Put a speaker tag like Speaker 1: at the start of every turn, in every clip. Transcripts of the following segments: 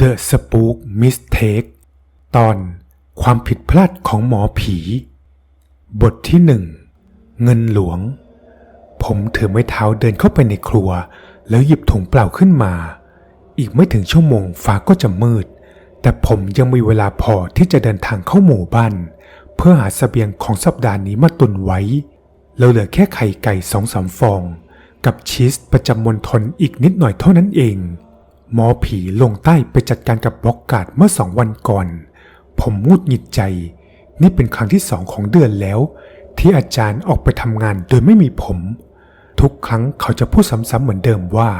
Speaker 1: The Spook Mistake ตอนความผิดพลาดของหมอผี บทที่หนึ่งเงินหลวง ผมถือไม้เท้าเดินเข้าไปในครัว แล้วหยิบถุงเปล่าขึ้นมา อีกไม่ถึงชั่วโมงฟ้าก็จะมืด แต่ผมยังมีเวลาพอที่จะเดินทางเข้าหมู่บ้านเพื่อหาสเสบียงของสัปดาห์นี้มาตุนไว้เราเหลือแค่ไข่ไก่สองสามฟอง กับชีสประจำมณฑลอีกนิดหน่อยเท่านั้นเอง หมอผีลงใต้ไปจัดการกับบล็อกการ์ดเมื่อสองวันก่อน ผมมูดหงิดใจ นี่เป็นครั้งที่สองของเดือนแล้ว ที่อาจารย์ออกไปทำงานโดยไม่มีผม ทุกครั้งเขาจะพูดซ้ำๆเหมือนเดิมว่า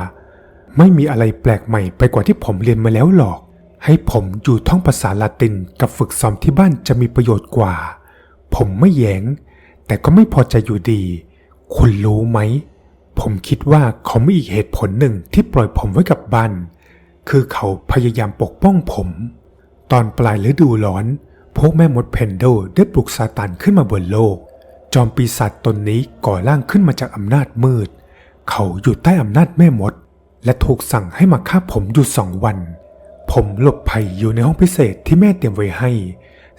Speaker 1: ไม่มีอะไรแปลกใหม่ไปกว่าที่ผมเรียนมาแล้วหรอก ให้ผมอยู่ท่องภาษาละตินกับฝึกซ้อมที่บ้านจะมีประโยชน์กว่า ผมไม่แยงแต่ก็ไม่พอใจอยู่ดี คุณรู้ไหมผมคิดว่าเขามีอีกเหตุผลหนึ่งที่ปล่อยผมไว้กับบ้าน คือเขาพยายามปกป้องผม ตอนปลายฤดูร้อน พวกแม่มดเพนโดได้ปลุกซาตานขึ้นมาบนโลก จอมปีศาจตนนี้ก่อร่างขึ้นมาจากอำนาจมืด เขาอยู่ใต้อำนาจแม่มด และถูกสั่งให้มาฆ่าผมอยู่สองวัน ผมหลบภัยอยู่ในห้องพิเศษที่แม่เตรียมไว้ให้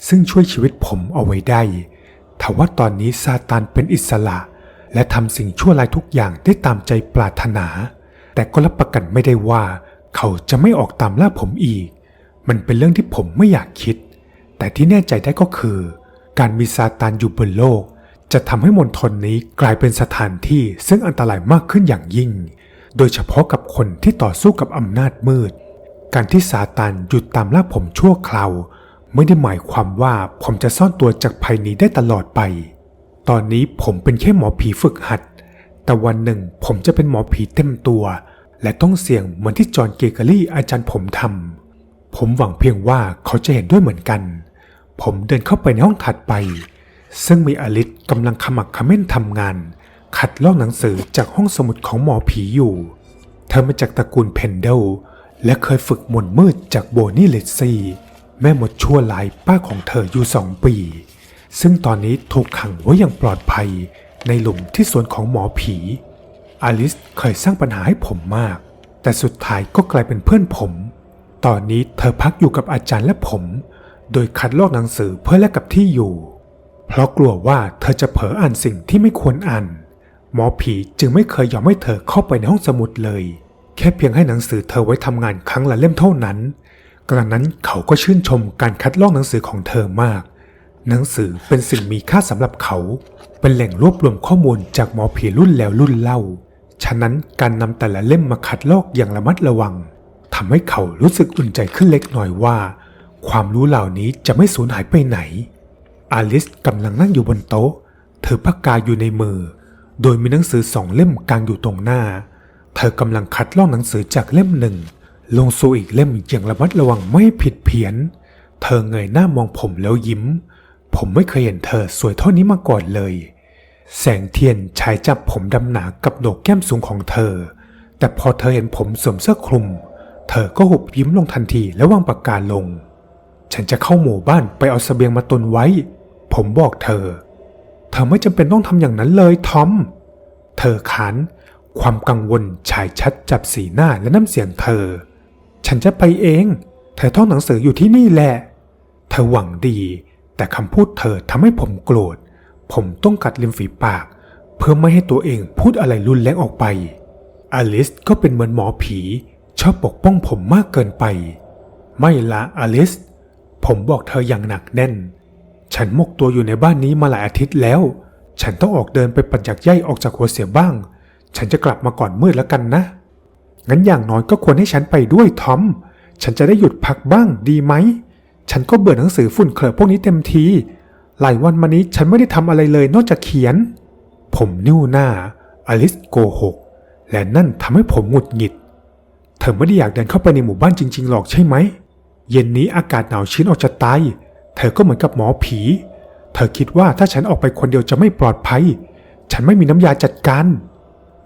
Speaker 1: ซึ่งช่วยชีวิตผมเอาไว้ได้ทว่าตอนนี้ซาตานเป็นอิสระ และทำสิ่งชั่วร้ายทุกอย่างได้ตามใจปรารถนา แต่ก็รับประกันไม่ได้ว่า เขาจะไม่ออกตามล่าผมอีก มันเป็นเรื่องที่ผมไม่อยากคิด แต่ที่แน่ใจได้ก็คือ การมีซาตานอยู่บนโลก จะทำให้มณฑลนี้กลายเป็นสถานที่ซึ่งอันตรายมากขึ้นอย่างยิ่ง โดยเฉพาะกับคนที่ต่อสู้กับอำนาจมืด การที่ซาตานหยุดตามล่าผมชั่วคราวไม่ได้หมายความว่าผมจะซ่อนตัวจากภัยนี้ได้ตลอดไป ตอนนี้ผมเป็นแค่หมอผีฝึกหัด แต่วันหนึ่งผมจะเป็นหมอผีเต็มตัว และต้องเสี่ยงเหมือนที่จอห์นเกเกอรี่อาจารย์ผมทำผมหวังเพียงว่าเขาจะเห็นด้วยเหมือนกัน ผมเดินเข้าไปในห้องถัดไป ซึ่งมีอลิสกำลังขมักขม้นทำงาน ขัดลอกหนังสือจากห้องสมุดของหมอผีอยู่ เธอมาจากตระกูลเพนเดลและเคยฝึกมนต์มืดจากโบนี่เลซี่ แม่หมดชั่วลายป้าของเธออยู่สองปี ซึ่งตอนนี้ถูกขังไว้อย่างปลอดภัยในหลุมที่สวนของหมอผี อลิสเคยสร้างปัญหาให้ผมมาก แต่สุดท้ายก็กลายเป็นเพื่อนผม ตอนนี้เธอพักอยู่กับอาจารย์และผม โดยคัดลอกหนังสือเพื่อแลกกับที่อยู่ เพราะกลัวว่าเธอจะเผลออ่านสิ่งที่ไม่ควรอ่าน หมอผีจึงไม่เคยยอมให้เธอเข้าไปในห้องสมุดเลย แค่เพียงให้หนังสือเธอไว้ทำงานครั้งละเล่มเท่านั้น กระนั้นเขาก็ชื่นชมการคัดลอกหนังสือของเธอมากหนังสือเป็นสิ่งมีค่าสำหรับเขา เป็นแหล่งรวบรวมข้อมูลจากหมอผีรุ่นแล้วรุ่นเล่า ฉะนั้นการนำแต่ละเล่มมาคัดลอกอย่างระมัดระวังทำให้เขารู้สึกอุ่นใจขึ้นเล็กน้อยว่า ความรู้เหล่านี้จะไม่สูญหายไปไหน อาลิสกำลังนั่งอยู่บนโต๊ะ เธอปากกาอยู่ในมือ โดยมีหนังสือสองเล่มกางอยู่ตรงหน้า เธอกำลังคัดลอกหนังสือจากเล่มหนึ่ง ลงสู่อีกเล่มอย่างระมัดระวังไม่ผิดเพี้ยน เธอเงยหน้ามองผมแล้วยิ้ม ผมไม่เคยเห็นเธอสวยเท่านี้มาก่อนเลย แสงเทียนฉายจับผมดำหนากับโหนกแก้มสูงของเธอ แต่พอเธอเห็นผมสวมเสื้อคลุม เธอก็หุบยิ้มลงทันทีและวางปากกาลง ฉันจะเข้าหมู่บ้านไปเอาเสบียงมาตุนไว้ ผมบอกเธอ เธอไม่จำเป็นต้องทำอย่างนั้นเลยทอม เธอขานความกังวลฉายชัดจับสีหน้าและน้ำเสียงเธอ ฉันจะไปเอง เธอท่องหนังสืออยู่ที่นี่แหละ เธอหวังดี แต่คำพูดเธอทำให้ผมโกรธ ผมต้องกัดริมฝีปาก เพื่อไม่ให้ตัวเองพูดอะไรรุนแรงออกไป อลิสก็เป็นเหมือนหมอผี ชอบปกป้องผมมากเกินไป ไม่ละอลิส ผมบอกเธออย่างหนักแน่น ฉันมกตัวอยู่ในบ้านนี้มาหลายอาทิตย์แล้ว ฉันต้องออกเดินไปปัญจักใยออกจากหัวเสียบ้าง ฉันจะกลับมาก่อนมืดแล้วกันนะ งั้นอย่างน้อยก็ควรให้ฉันไปด้วยทอม ฉันจะได้หยุดพักบ้างดีไหม ฉันก็เบื่อหนังสือฝุ่นเคลอะพวกนี้เต็มที หลายวันมานี้ฉันไม่ได้ทำอะไรเลยนอกจากเขียน ผมนิ้วหน้า อลิสโกหก และนั่นทำให้ผมหงุดหงิด เธอไม่ได้อยากเดินเข้าไปในหมู่บ้านจริง ๆ หรอกใช่ไหม เย็นนี้อากาศหนาวชื้นออกจะตาย เธอก็เหมือนกับหมอผี เธอคิดว่าถ้าฉันออกไปคนเดียวจะไม่ปลอดภัย ฉันไม่มีน้ำยาจัดการ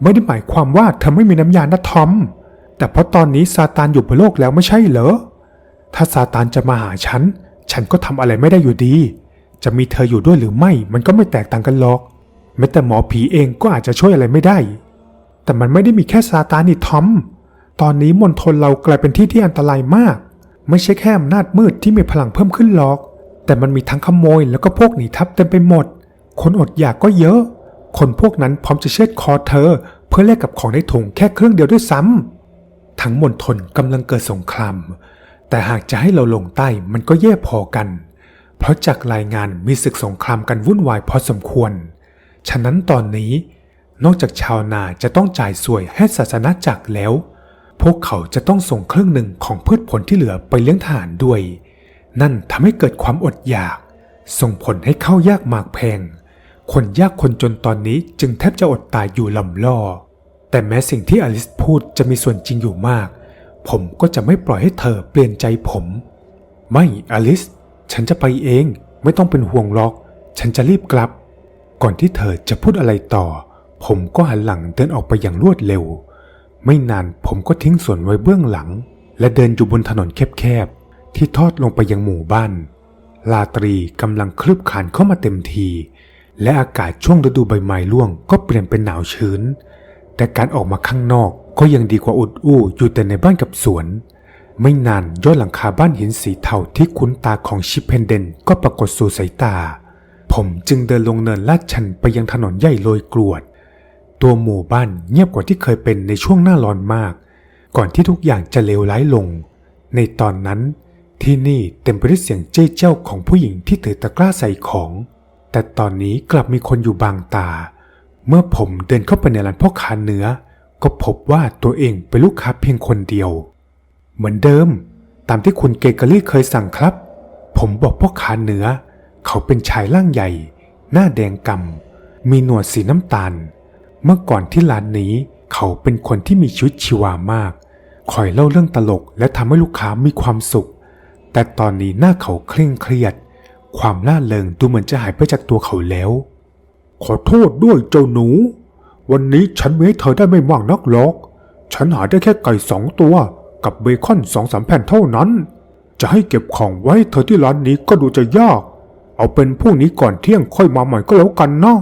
Speaker 1: ไม่ได้หมายความว่าเธอไม่มีน้ำยานะทอม แต่เพราะตอนนี้ซาตานอยู่บนโลกแล้วไม่ใช่เหรอ ถ้าซาตานจะมาหาฉัน ฉันก็ทำอะไรไม่ได้อยู่ดี จะมีเธออยู่ด้วยหรือไม่มันก็ไม่แตกต่างกันหรอก แม้แต่หมอผีเองก็อาจจะช่วยอะไรไม่ได้ แต่มันไม่ได้มีแค่ซาตานนี่ทอม ตอนนี้มณฑลเรากลายเป็นที่ที่อันตรายมาก ไม่ใช่แค่อำนาจมืดที่มีพลังเพิ่มขึ้นหรอก แต่มันมีทั้งขโมยแล้วก็พวกหนีทับเต็มไปหมด คนอดอยากก็เยอะ คนพวกนั้นพร้อมจะเชือดคอเธอ เพื่อแลกกับของในถุงแค่เครื่องเดียวด้วยซ้ำทั้งมณฑลกำลังเกิดสงครามแต่หากจะให้เราลงใต้มันก็แย่พอกัน เพราะจากรายงานมีศึกสงครามกันวุ่นวายพอสมควร ฉะนั้นตอนนี้ นอกจากชาวนาจะต้องจ่ายสวยให้ศาสนาจักรแล้ว พวกเขาจะต้องส่งครึ่งหนึ่งของพืชผลที่เหลือไปเลี้ยงทหารด้วย นั่นทำให้เกิดความอดอยาก ส่งผลให้ข้าวยากหมากแพง คนยากคนจนตอนนี้จึงแทบจะอดตายอยู่ลำล่อ แต่แม้สิ่งที่อลิสพูดจะมีส่วนจริงอยู่มาก ผมก็จะไม่ปล่อยให้เธอเปลี่ยนใจผม ไม่อลิส ฉันจะไปเองไม่ต้องเป็นห่วงหรอก ฉันจะรีบกลับ ก่อนที่เธอจะพูดอะไรต่อ ผมก็หันหลังเดินออกไปอย่างรวดเร็ว ไม่นานผมก็ทิ้งสวนไว้เบื้องหลัง และเดินอยู่บนถนนแคบๆ ที่ทอดลงไปยังหมู่บ้าน ลาตรีกำลังคลืบคลานเข้ามาเต็มที และอากาศช่วงฤดูใบไม้ร่วงก็เปลี่ยนเป็นหนาวชื้น แต่การออกมาข้างนอกก็ยังดีกว่าอุดอู้อยู่แต่ในบ้านกับสวน ไม่นานยอดหลังคาบ้านหินสีเทาที่คุ้นตาของชิปเพนเดนก็ปรากฏสู่สายตา ผมจึงเดินลงเนินลาดชันไปยังถนนใหญ่โรยกรวด ตัวหมู่บ้านเงียบกว่าที่เคยเป็นในช่วงหน้าร้อนมาก ก่อนที่ทุกอย่างจะเลวร้ายลง ในตอนนั้น ที่นี่เต็มไปด้วยเสียงเจ้ยเจ้าของผู้หญิงที่ถือตะกร้าใส่ของ แต่ตอนนี้กลับมีคนอยู่บางตา เมื่อผมเดินเข้าไปในร้านพ่อค้าเนื้อ ก็พบว่าตัวเองเป็นลูกค้าเพียงคนเดียว เหมือนเดิม ตามที่คุณเกเกอรี่เคยสั่งครับ ผมบอกพ่อค้าเนื้อ เขาเป็นชายร่างใหญ่ หน้าแดงกำมีหนวดสีน้ำตาล เมื่อก่อนที่ร้านนี้เขาเป็นคนที่มีชีวิตชีวามาก คอยเล่าเรื่องตลกและทำให้ลูกค้ามีความสุข แต่ตอนนี้หน้าเขาเคร่งเครียด ความล่าเริงดูเหมือนจะหายไปจากตัวเขาแล้ว ขอโทษด้วยเจ้าหนู วันนี้ฉันมีให้เธอได้ไม่มากนักหรอก ฉันหาได้แค่ไก่สองตัว กับเบคอนสองสามแผ่นเท่านั้น จะให้เก็บของไว้เธอที่ร้านนี้ก็ดูจะยาก เอาเป็นพรุ่งนี้ก่อนเที่ยงค่อยมาใหม่ก็แล้วกันเนาะ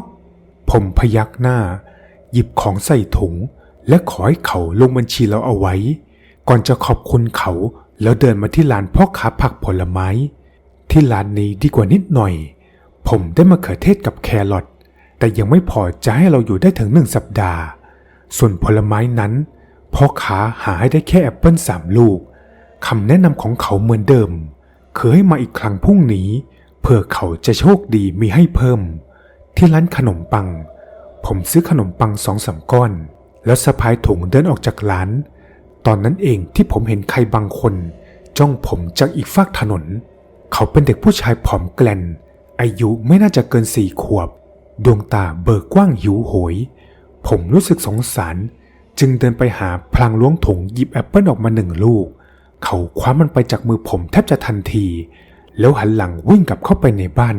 Speaker 1: ผมพยักหน้า หยิบของใส่ถุง และขอให้เขาลงบัญชีเราเอาไว้ ก่อนจะขอบคุณเขาแล้วเดินมาที่ร้านพ่อค้าผักผลไม้ ที่ร้านนี้ดีกว่านิดหน่อย ผมได้มะเขือเทศกับแครอทแต่ยังไม่พอจะให้เราอยู่ได้ถึงหนึ่งสัปดาห์ ส่วนผลไม้นั้น พ่อค้าหาให้ได้แค่แอปเปิลสามลูกคำแนะนำของเขาเหมือนเดิม คือให้มาอีกครั้งพรุ่งนี้เพื่อเขาจะโชคดีมีให้เพิ่ม ที่ร้านขนมปัง ผมซื้อขนมปังสองสามก้อน แล้วสะพายถุงเดินออกจากร้าน ตอนนั้นเองที่ผมเห็นใครบางคน จ้องผมจากอีกฝากถนน เขาเป็นเด็กผู้ชายผอมแกลน อายุไม่น่าจะเกินสี่ขวบ ดวงตาเบิกกว้างหิวโหย ผมรู้สึกสงสาร จึงเดินไปหาพลางล้วงถุงหยิบแอปเปิลออกมาหนึ่งลูก เขาคว้ามันไปจากมือผมแทบจะทันที แล้วหันหลังวิ่งกลับเข้าไปในบ้าน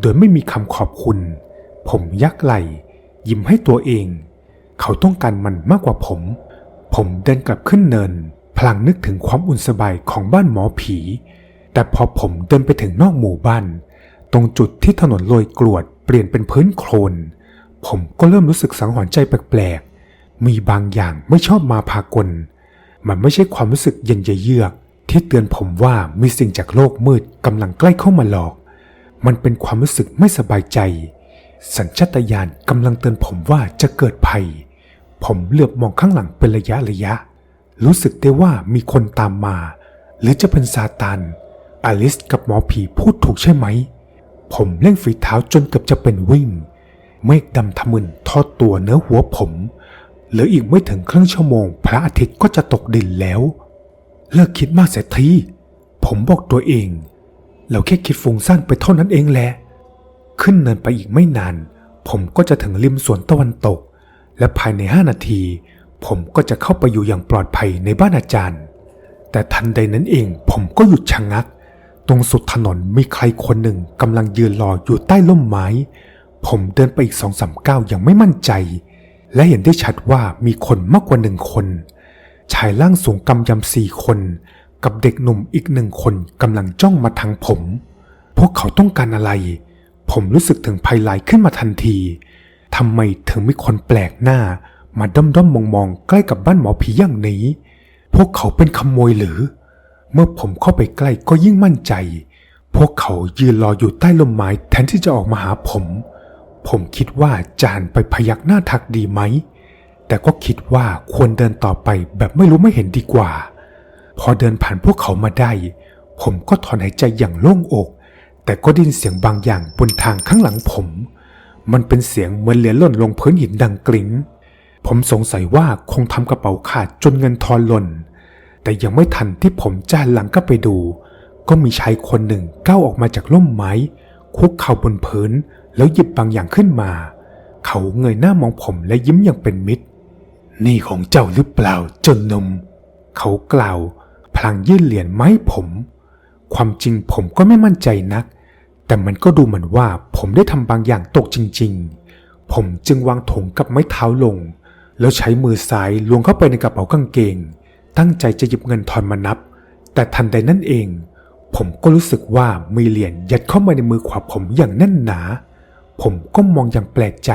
Speaker 1: โดยไม่มีคำขอบคุณ ผมยักไหล ยิ้มให้ตัวเอง เขาต้องการมันมากกว่าผม ผมเดินกลับขึ้นเนิน พลางนึกถึงความอุ่นสบายของบ้านหมอผี แต่พอผมเดินไปถึงนอกหมู่บ้าน ตรงจุดที่ถนนโรยกรวดเปลี่ยนเป็นพื้นโคลนผมก็เริ่มรู้สึกสังหรณ์ใจแปลก มีบางอย่างไม่ชอบมาพากล มันไม่ใช่ความรู้สึกเย็นเยือกที่เตือนผมว่ามีสิ่งจากโลกมืดกำลังใกล้เข้ามาหลอก มันเป็นความรู้สึกไม่สบายใจ สัญชาตญาณกำลังเตือนผมว่าจะเกิดภัย ผมเหลือบมองข้างหลังเป็นระยะระยะ รู้สึกได้ว่ามีคนตามมา หรือจะเป็นซาตานอลิสกับหมอผีพูดถูกใช่ไหม ผมเร่งฝีเท้าจนเกือบจะเป็นวิ่ง เมฆดำทะมึนทอดตัวเนื้อหัวผม เหลืออีกไม่ถึงครึ่งชั่วโมง พระอาทิตย์ก็จะตกดินแล้ว เลิกคิดมากเสียทีผมบอกตัวเอง เราแค่คิดฟุ้งซ่านไปเท่านั้นเองแหละ ขึ้นเนินไปอีกไม่นาน ผมก็จะถึงริมสวนตะวันตก และภายในห้านาที ผมก็จะเข้าไปอยู่อย่างปลอดภัยในบ้านอาจารย์ แต่ทันใดนั้นเอง ผมก็หยุดชะงัก ตรงสุดถนนมีใครคนหนึ่งกำลังยืนรออยู่ใต้ร่มไม้ ผมเดินไปอีกสองสามก้าวอย่างไม่มั่นใจ และเห็นได้ชัดว่ามีคนมากกว่าหนึ่งคน ชายร่างสูงกำยำสี่คน กับเด็กหนุ่มอีกหนึ่งคนกำลังจ้องมาทางผม พวกเขาต้องการอะไร ผมรู้สึกถึงภัยลายขึ้นมาทันทีทำไมถึงมีคนแปลกหน้า มาด้อมด้อมมองมองๆใกล้กับบ้านหมอผีอย่างนี้ พวกเขาเป็นขโมยหรือ เมื่อผมเข้าไปใกล้ก็ยิ่งมั่นใจ พวกเขายืนรออยู่ใต้ลมไม้แทนที่จะออกมาหาผม ผมคิดว่าจานไปพยักหน้าทักดีไหม แต่ก็คิดว่าควรเดินต่อไปแบบไม่รู้ไม่เห็นดีกว่า พอเดินผ่านพวกเขามาได้ ผมก็ถอนหายใจอย่างโล่งอก แต่ก็ดินเสียงบางอย่างบนทางข้างหลังผม มันเป็นเสียงเหมือนเหรียญหล่นลงพื้นหินดังกลิ้งผมสงสัยว่าคงทำกระเป๋าขาดจนเงินทอนหล่น แต่ยังไม่ทันที่ผมจะหันหลังก็ไปดู ก็มีชายคนหนึ่งก้าวออกมาจากร่มไม้ คุกเข่าบนพื้นแล้วหยิบบางอย่างขึ้นมา เขาเงยหน้ามองผมและยิ้มอย่างเป็นมิตร นี่ของเจ้าหรือเปล่าจนนม เขากล่าว พลางยื่นเหรียญไมาให้ผม ความจริงผมก็ไม่มั่นใจนัก แต่มันก็ดูเหมือนว่าผมได้ทำบางอย่างตกจริง ๆ ผมจึงวางถุงกับไม้เท้าลง แล้วใช้มือซ้ายล้วงเข้าไปในกระเป๋ากางเกง ตั้งใจจะหยิบเงินทอนมานับ แต่ทันใดนั่นเอง ผมก็รู้สึกว่ามีเหรียญยัดเข้ามาในมือขวาผมอย่างแน่นหนา ผมก็มองอย่างแปลกใจ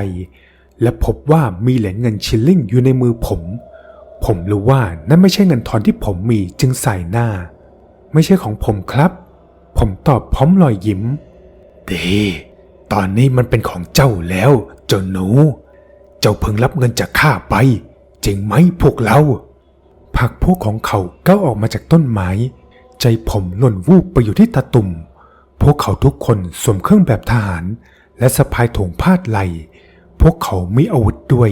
Speaker 1: และพบว่ามีเหรียญเงินชิลลิ่งอยู่ในมือผม ผมรู้ว่านั่นไม่ใช่เงินทอนที่ผมมีจึงใส่หน้า ไม่ใช่ของผมครับ ผมตอบพร้อมรอยยิ้ม ดีตอนนี้มันเป็นของเจ้าแล้วเจ้าหนู เจ้าเพิ่งรับเงินจากข้าไป จริงไหมพวกเรา ผักพวกของเขาก้าวออกมาจากต้นไม้ ใจผมหล่นวูบไปอยู่ที่ตาตุ่ม พวกเขาทุกคนสวมเครื่องแบบทหาร และสะพายถุงพาดไหล พวกเขามีอาวุธด้วย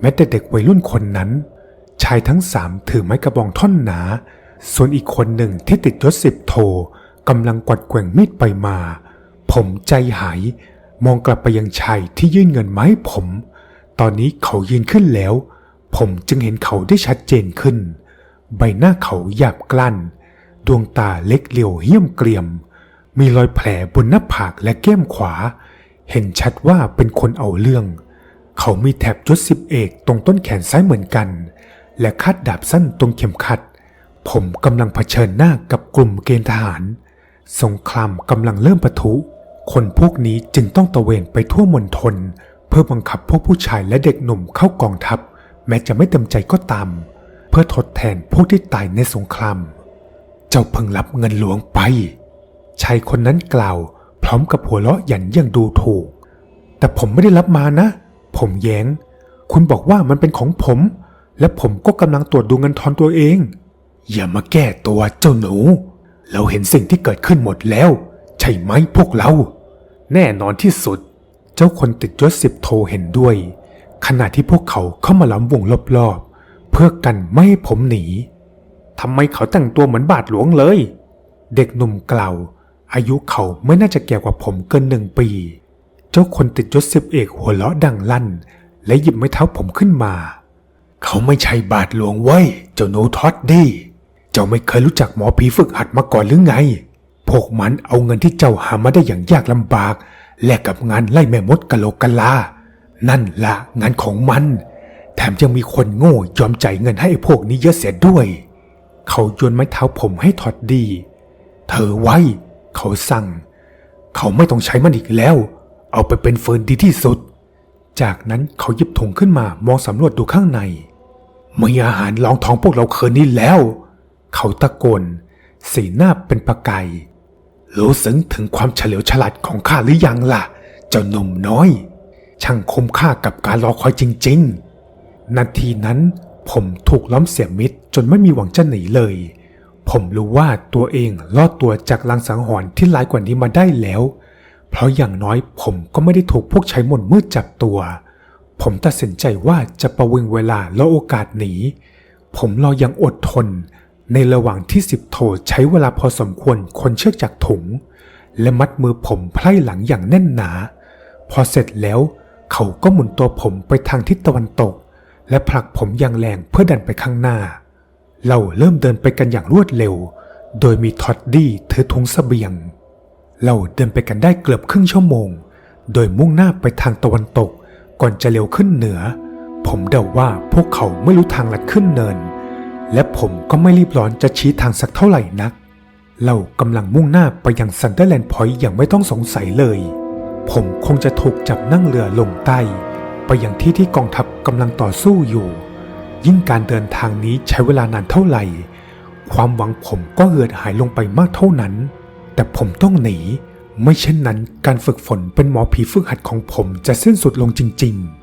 Speaker 1: แม้แต่เด็กวัยรุ่นคนนั้น ชายทั้งสามถือไม้กระบองท่อนหนา ส่วนอีกคนหนึ่งที่ติดยศสิบโทกำลังกวัดแกว่งมีดไปมา ผมใจหาย มองกลับไปยังชายที่ยื่นเงินมาให้ผม ตอนนี้เขายืนขึ้นแล้ว ผมจึงเห็นเขาได้ชัดเจนขึ้น ใบหน้าเขาหยาบกลั้น ดวงตาเล็กเหลียวเหี้ยมเกรียม มีรอยแผลบนหน้าผากและแก้มขวา เห็นชัดว่าเป็นคนเอาเรื่อง เขามีแถบยศสิบเอกตรงต้นแขนซ้ายเหมือนกัน และคาดดาบสั้นตรงเข็มขัด ผมกำลังเผชิญหน้ากับกลุ่มเกณฑ์ทหาร สงครามกำลังเริ่มปะทุ คนพวกนี้จึงต้องตะเวนไปทั่วมณฑลเพื่อบังคับพวกผู้ชายและเด็กหนุ่มเข้ากองทัพ แม้จะไม่เต็มใจก็ตาม เพื่อทดแทนพวกที่ตายในสงคราม เจ้าเพิ่งรับเงินหลวงไป ชายคนนั้นกล่าว พร้อมกับหัวเราะหยันย่างดูถูก แต่ผมไม่ได้รับมานะ ผมแย้ง คุณบอกว่ามันเป็นของผม และผมก็กำลังตรวจดูเงินทอนตัวเอง อย่ามาแก้ตัวเจ้าหนู เราเห็นสิ่งที่เกิดขึ้นหมดแล้ว ใช่ไหมพวกเรา แน่นอนที่สุด เจ้าคนติดยศสิบโทเห็นด้วย ขณะที่พวกเขาเข้ามาล้อมวงรอบๆเพื่อกันไม่ให้ผมหนี ทำไมเขาแต่งตัวเหมือนบาทหลวงเลย เด็กหนุ่มกล่าว อายุเขาไม่น่าจะแก่กว่าผมเกินหนึ่งปี เจ้าคนติดยศสิบเอกหัวเราะดังลั่น และหยิบไม้เท้าผมขึ้นมา เขาไม่ใช่บาทหลวงเว้ย เจ้าโนทอดดี้ เจ้าไม่เคยรู้จักหมอผีฝึกหัดมาก่อนหรือไง พวกมันเอาเงินที่เจ้าหามาได้อย่างยากลำบาก แลกกับงานไล่แม่มดกะโหลกกะลา นั่นละงานของมัน แถมยังมีคนโง่ยอมจ่ายเงินให้พวกนี้เยอะเสียด้วย เขาโยนไม้เท้าผมให้ทอดดี เธอไว้ เขาสั่ง เขาไม่ต้องใช้มันอีกแล้ว เอาไปเป็นเฟิร์นดีที่สุด จากนั้นเขาหยิบถุงขึ้นมามองสำรวจดูข้างใน มีอาหารรองท้องพวกเราคืนนี้แล้ว เขาตะโกน สีหน้าเป็นประกายรู้สึกถึงความเฉลียวฉลาดของข้าหรือยังล่ะ เจ้าหนุ่มน้อย ช่างคุ้มค่ากับการรอคอยจริง ๆ นาทีนั้น ผมถูกล้อมเสียมิตรจนไม่มีหวังจะหนีเลย ผมรู้ว่าตัวเองรอดตัวจากลังสังหรณ์ที่ร้ายกว่านี้มาได้แล้ว เพราะอย่างน้อยผมก็ไม่ได้ถูกพวกใช้มนต์มืดจับตัว ผมตัดสินใจว่าจะประวิงเวลาและโอกาสหนี ผมรออยังอดทน ในระหว่างที่สิบโทใช้เวลาพอสมควรคนเชือกจากถุง และมัดมือผมไพล่หลังอย่างแน่นหนา พอเสร็จแล้ว เขาก็หมุนตัวผมไปทางทิศตะวันตก และผลักผมอย่างแรงเพื่อดันไปข้างหน้า เราเริ่มเดินไปกันอย่างรวดเร็ว โดยมีท็อดดี้ถือถุงเสบียง เราเดินไปกันได้เกือบครึ่งชั่วโมง โดยมุ่งหน้าไปทางตะวันตก ก่อนจะเร็วขึ้นเหนือ ผมเดาว่าพวกเขาไม่รู้ทางลัดขึ้นเนิน และผมก็ไม่รีบร้อนจะชี้ทางสักเท่าไหร่นัก เรากำลังมุ่งหน้าไปยังซันเดอร์แลนด์พอยต์อย่างไม่ต้องสงสัยเลย ผมคงจะถูกจับนั่งเรือลงใต้ ยังที่ที่กองทัพกำลังต่อสู้อยู่ ยิ่งการเดินทางนี้ใช้เวลานานเท่าไหร่คความหวังผมก็เหือดหายลงไปมากเท่านั้น แต่ผมต้องหนี ไม่เช่นนั้นการฝึกฝนเป็นหมอผีฝึกหัดของผมจะสิ้นสุดลงจริง ๆ